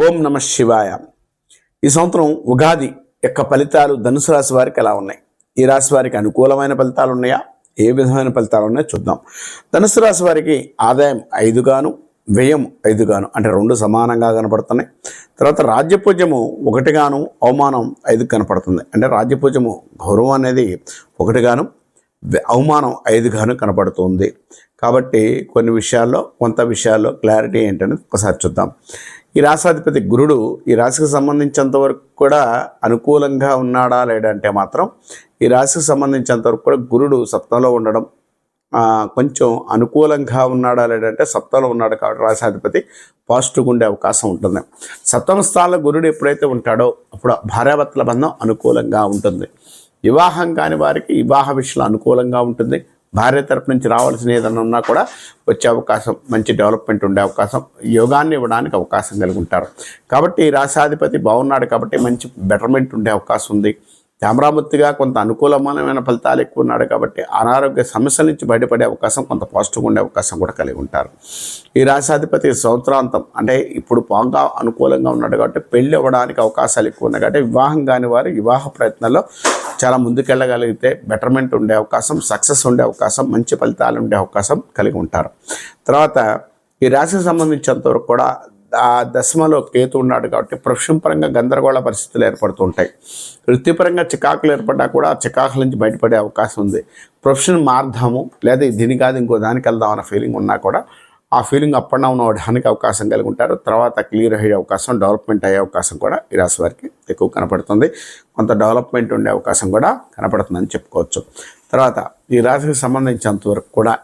ఓం నమ శివాయ. ఈ సంవత్సరం ఉగాది యొక్క ఫలితాలు ధనుసు రాశి వారికి ఎలా ఉన్నాయి? ఈ రాశి వారికి అనుకూలమైన ఫలితాలు ఉన్నాయా? ఏ విధమైన ఫలితాలు ఉన్నాయో చూద్దాం. ధనుసు రాశి వారికి ఆదాయం ఐదుగాను వ్యయం ఐదుగాను అంటే రెండు సమానంగా కనపడుతున్నాయి. తర్వాత రాజ్యపూజ్యము ఒకటిగాను అవమానం ఐదు కనపడుతుంది. అంటే రాజ్యపూజ్యము గౌరవం అనేది ఒకటిగాను అవమానం ఐదుగాను కనపడుతుంది. కాబట్టి కొన్ని విషయాల్లో కొంత విషయాల్లో క్లారిటీ ఏంటనేది ఒకసారి చూద్దాం. ఈ రాశాధిపతి గురుడు ఈ రాశికి సంబంధించినంత వరకు కూడా అనుకూలంగా ఉన్నాడా లేడంటే మాత్రం ఈ రాశికి సంబంధించినంత వరకు కూడా గురుడు సప్తంలో ఉండడం కొంచెం అనుకూలంగా ఉన్నాడా లేదంటే సప్తంలో ఉన్నాడు కాబట్టి రాశాధిపతి పాజిటివ్గా ఉండే అవకాశం ఉంటుంది. సప్తమ స్థానంలో గురుడు ఎప్పుడైతే ఉంటాడో అప్పుడు భార్యాభర్తల బంధం అనుకూలంగా ఉంటుంది. వివాహం కాని వారికి వివాహ విషయంలో అనుకూలంగా ఉంటుంది. భార్య తరపు నుంచి రావాల్సిన ఏదైనా ఉన్నా కూడా వచ్చే అవకాశం మంచి డెవలప్మెంట్ ఉండే అవకాశం యోగాన్ని ఇవ్వడానికి అవకాశం కలిగి ఉంటారు. కాబట్టి ఈ రాశాధిపతి బాగున్నాడు కాబట్టి మంచి బెటర్మెంట్ ఉండే అవకాశం ఉంది. కెమెరామూర్తిగా కొంత అనుకూలమైన ఫలితాలు ఎక్కువ ఉన్నాడు కాబట్టి అనారోగ్య సమస్యల నుంచి బయటపడే అవకాశం కొంత పాజిటివ్గా ఉండే అవకాశం కూడా కలిగి ఉంటారు. ఈ రాశాధిపతి సంవత్సరాంతం అంటే ఇప్పుడు బాగా అనుకూలంగా ఉన్నాడు కాబట్టి పెళ్ళి అవ్వడానికి అవకాశాలు ఎక్కువ ఉన్నాయి కాబట్టి వివాహం కాని వారు వివాహ ప్రయత్నంలో చాలా ముందుకెళ్ళగలిగితే బెటర్మెంట్ ఉండే అవకాశం సక్సెస్ ఉండే అవకాశం మంచి ఫలితాలు ఉండే అవకాశం కలిగి ఉంటారు. తర్వాత ఈ రాశికి సంబంధించినంతవరకు కూడా దశమలో కేతు ఉన్నాడు కాబట్టి ప్రొఫెషన్ పరంగా గందరగోళ పరిస్థితులు ఏర్పడుతుంటాయి. వృత్తిపరంగా చికాకులు ఏర్పడ్డా కూడా ఆ చికాకుల నుంచి బయటపడే అవకాశం ఉంది. ప్రొఫెషన్ మార్దాము లేదా దీని కాదు ఇంకో దానికి వెళ్దాం అన్న ఫీలింగ్ ఉన్నా కూడా ఆ ఫీలింగ్ అప్ అండ్ డౌన్ అవ్వడానికి అవకాశం కలిగి ఉంటారు. తర్వాత క్లియర్ అయ్యే అవకాశం డెవలప్మెంట్ అయ్యే అవకాశం కూడా ఈ రాశి వారికి ఎక్కువ కనపడుతుంది. కొంత డెవలప్మెంట్ ఉండే అవకాశం కూడా కనపడుతుందని చెప్పుకోవచ్చు. తర్వాత ఈ రాశికి సంబంధించినంత వరకు కూడా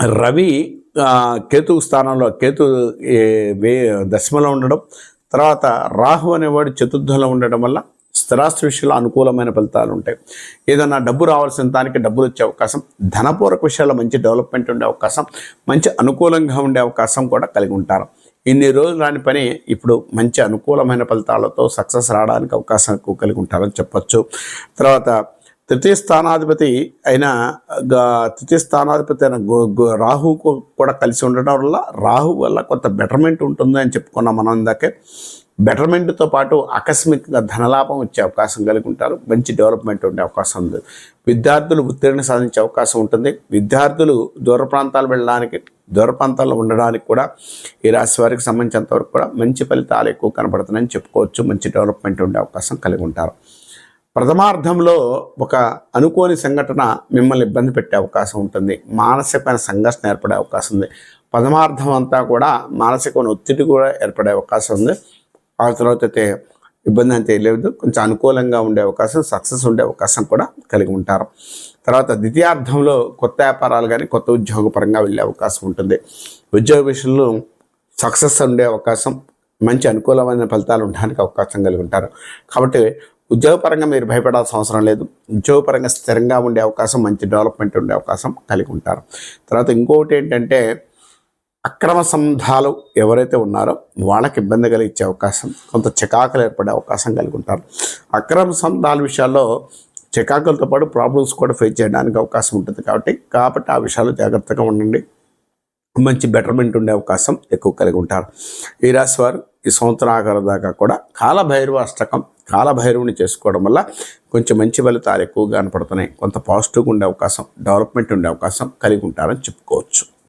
రవి కేతు స్థానంలో కేతు వే దశమలో ఉండడం తర్వాత రాహు అనేవాడు చతుర్థంలో ఉండడం వల్ల స్థిరాస్తి విషయంలో అనుకూలమైన ఫలితాలు ఉంటాయి. ఏదన్నా డబ్బు రావాల్సిన దానికి డబ్బులు వచ్చే అవకాశం ధనపూర్వక విషయాల్లో మంచి డెవలప్మెంట్ ఉండే అవకాశం మంచి అనుకూలంగా ఉండే అవకాశం కూడా కలిగి ఉంటారు. ఇన్ని రోజులు రాని పని ఇప్పుడు మంచి అనుకూలమైన ఫలితాలతో సక్సెస్ రావడానికి అవకాశం ఎక్కువ కలిగి ఉంటారని చెప్పచ్చు. తర్వాత తృతీయ స్థానాధిపతి అయిన గా- తృతీయ స్థానాధిపతి అయిన గో రాహుకు రాహు కూడా కలిసి ఉండడం వల్ల రాహు వల్ల కొంత బెటర్మెంట్ ఉంటుంది అని చెప్పుకున్నాం మనం ఇందాకే. బెటర్మెంట్తో పాటు ఆకస్మికంగా ధనలాభం వచ్చే అవకాశం కలిగి ఉంటారు. మంచి డెవలప్మెంట్ ఉండే అవకాశం ఉంది. విద్యార్థులు ఉత్తీర్ణ సాధించే అవకాశం ఉంటుంది. విద్యార్థులు దూర ప్రాంతాలు వెళ్ళడానికి దూర ప్రాంతాల్లో ఉండడానికి కూడా ఈ రాశి వారికి సంబంధించినంత వరకు కూడా మంచి ఫలితాలు ఎక్కువ కనపడుతున్నాయని చెప్పుకోవచ్చు. మంచి డెవలప్మెంట్ ఉండే అవకాశం కలిగి ఉంటారు. ప్రథమార్థంలో ఒక అనుకోని సంఘటన మిమ్మల్ని ఇబ్బంది పెట్టే అవకాశం ఉంటుంది. మానసికమైన సంఘర్షణ ఏర్పడే అవకాశం ఉంది. ప్రథమార్థం అంతా కూడా మానసికమైన ఒత్తిడి కూడా ఏర్పడే అవకాశం ఉంది. ఆ తర్వాత అయితే ఇబ్బంది అంతే లేదు. కొంచెం అనుకూలంగా ఉండే అవకాశం సక్సెస్ ఉండే అవకాశం కూడా కలిగి ఉంటారు. తర్వాత ద్వితీయార్థంలో కొత్త వ్యాపారాలు కానీ కొత్త ఉద్యోగపరంగా వెళ్ళే అవకాశం ఉంటుంది. ఉద్యోగ విషయంలో సక్సెస్ ఉండే అవకాశం మంచి అనుకూలమైన ఫలితాలు ఉండడానికి అవకాశం కలిగి ఉంటారు. కాబట్టి ఉద్యోగపరంగా మీరు భయపడాల్సిన అవసరం లేదు. ఉద్యోగపరంగా స్థిరంగా ఉండే అవకాశం మంచి డెవలప్మెంట్ ఉండే అవకాశం కలిగి ఉంటారు. తర్వాత ఇంకొకటి ఏంటంటే అక్రమ సంధాలు ఎవరైతే ఉన్నారో వాళ్ళకి ఇబ్బంది కలిగించే అవకాశం కొంత చికాకులు ఏర్పడే అవకాశం కలిగి ఉంటారు. అక్రమ సంధాల విషయాల్లో చికాకులతో పాటు ప్రాబ్లమ్స్ కూడా ఫేస్ చేయడానికి అవకాశం ఉంటుంది కాబట్టి కాబట్టి ఆ విషయాలు జాగ్రత్తగా ఉండండి. మంచి బెటర్మెంట్ ఉండే అవకాశం ఎక్కువ కలిగి ఉంటారు. ఈ రాశి వారు ఈ సంవత్సరాఖరు దాకా కూడా కాలభైరవ అష్టకం కాలభైరవుని చేసుకోవడం వల్ల కొంచెం మంచి ఫలితాలు ఎక్కువగా కనపడుతున్నాయి. కొంత పాజిటివ్గా ఉండే అవకాశం డెవలప్మెంట్ ఉండే అవకాశం కలిగి ఉంటారని చెప్పుకోవచ్చు.